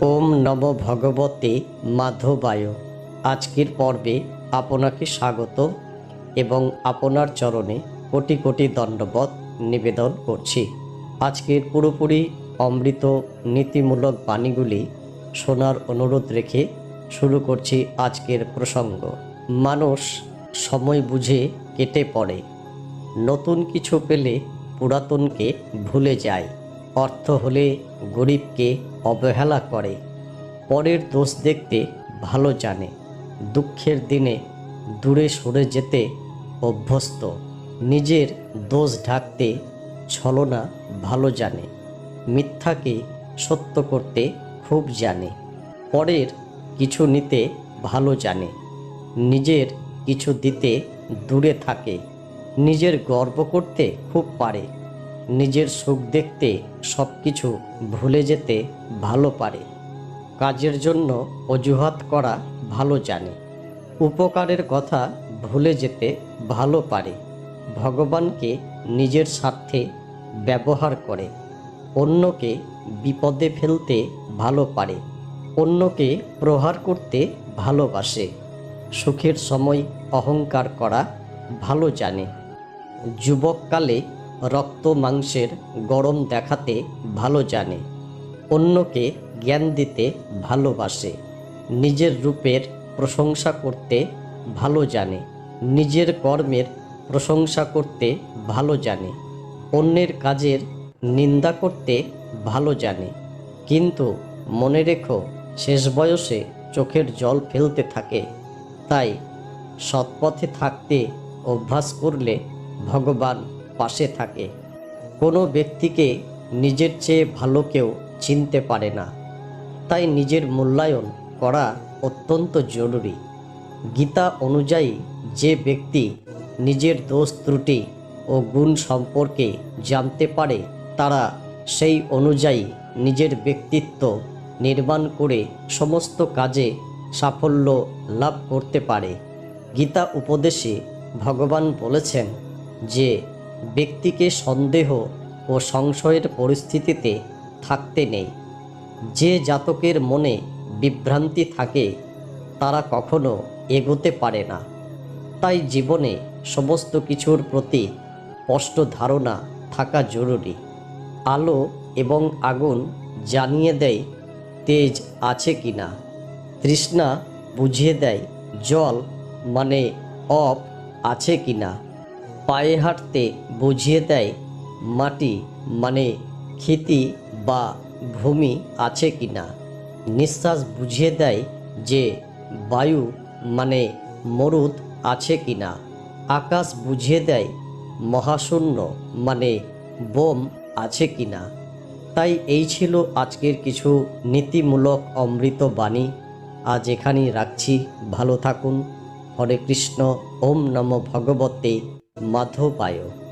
ওম নম ভগবতে মাধবায়। আজকের পর্বে আপনাকে স্বাগত এবং আপনার চরণে কোটি কোটি দণ্ডবত নিবেদন করছি। আজকের পুরোপুরি অমৃত নীতিমূলক বাণীগুলি শোনার অনুরোধ রেখে শুরু করছি আজকের প্রসঙ্গ। মানুষ সময় বুঝে কেটে পড়ে। নতুন কিছু পেলে পুরাতনকে ভুলে যায়। অর্থ হলে গরিবকে অবহেলা করে, পরের দোষ দেখতে ভালো জানে, দুঃখের দিনে দূরে সরে যেতে অভ্যস্ত, নিজের দোষ ঢাকতে ছলনা ভালো জানে, মিথ্যাকে সত্য করতে খুব জানে, পরের কিছু নিতে ভালো জানে, নিজের কিছু দিতে দূরে থাকে, নিজের গর্ব করতে খুব পারে। নিজের সুখ দেখতে সব কিছু ভুলে যেতে ভালো পারে। কাজের জন্য অজুহাত করা ভালো জানে। উপকারের কথা ভুলে যেতে ভালো পারে। ভগবানকে নিজের স্বার্থে ব্যবহার করে। অন্যকে বিপদে ফেলতে ভালো পারে। অন্যকে প্রহার করতে ভালোবাসে। সুখের সময় অহংকার করা ভালো জানে। যুবককালে রক্ত মাংসের গরম দেখাতে ভালো জানে। অন্যকে জ্ঞান দিতে ভালোবাসে। নিজের রূপের প্রশংসা করতে ভালো জানে। নিজের কর্মের প্রশংসা করতে ভালো জানে। অন্যের কাজের নিন্দা করতে ভালো জানে। কিন্তু মনে রেখো, শেষ বয়সে চোখের জল ফেলতে থাকে। তাই সৎপথে থাকতে অভ্যাস করলে ভগবান পাশে থাকে। কোনো ব্যক্তিকে নিজের চেয়ে ভালো কেউ চিনতে পারে না। তাই নিজের মূল্যায়ন করা অত্যন্ত জরুরি। গীতা অনুযায়ী যে ব্যক্তি নিজের দোষ, ত্রুটি ও গুণ সম্পর্কে জানতে পারে, তারা সেই অনুযায়ী নিজের ব্যক্তিত্ব নির্মাণ করে সমস্ত কাজে সাফল্য লাভ করতে পারে। গীতা উপদেশে ভগবান বলেছেন যে ব্যক্তিকে সন্দেহ ও সংশয়ের পরিস্থিতিতে থাকতে নেই। যে জাতকের মনে বিভ্রান্তি থাকে, তারা কখনো এগোতে পারে না। তাই জীবনে সমস্ত কিছুর প্রতি স্পষ্ট ধারণা থাকা জরুরি। আলো এবং আগুন জানিয়ে দেয়, তেজ আছে কি না? তৃষ্ণা বুঝিয়ে দেয়, জল মানে অপ আছে কি না? পায়ে হাঁটতে বুঝিয়ে দেয়, মাটি মানে ক্ষিতি বা ভূমি আছে কি না? নিঃশ্বাস বুঝিয়ে দেয় যে, বায়ু মানে মরুদ আছে কি না? আকাশ বুঝিয়ে দেয়, মহাশূন্য মানে বোম আছে কি না? তাই এই ছিল আজকের কিছু নীতিমূলক অমৃত বাণী। আজ এখানেই রাখছি। ভালো থাকুন। হরে কৃষ্ণ। ওম নম ভগবতে মাধবায়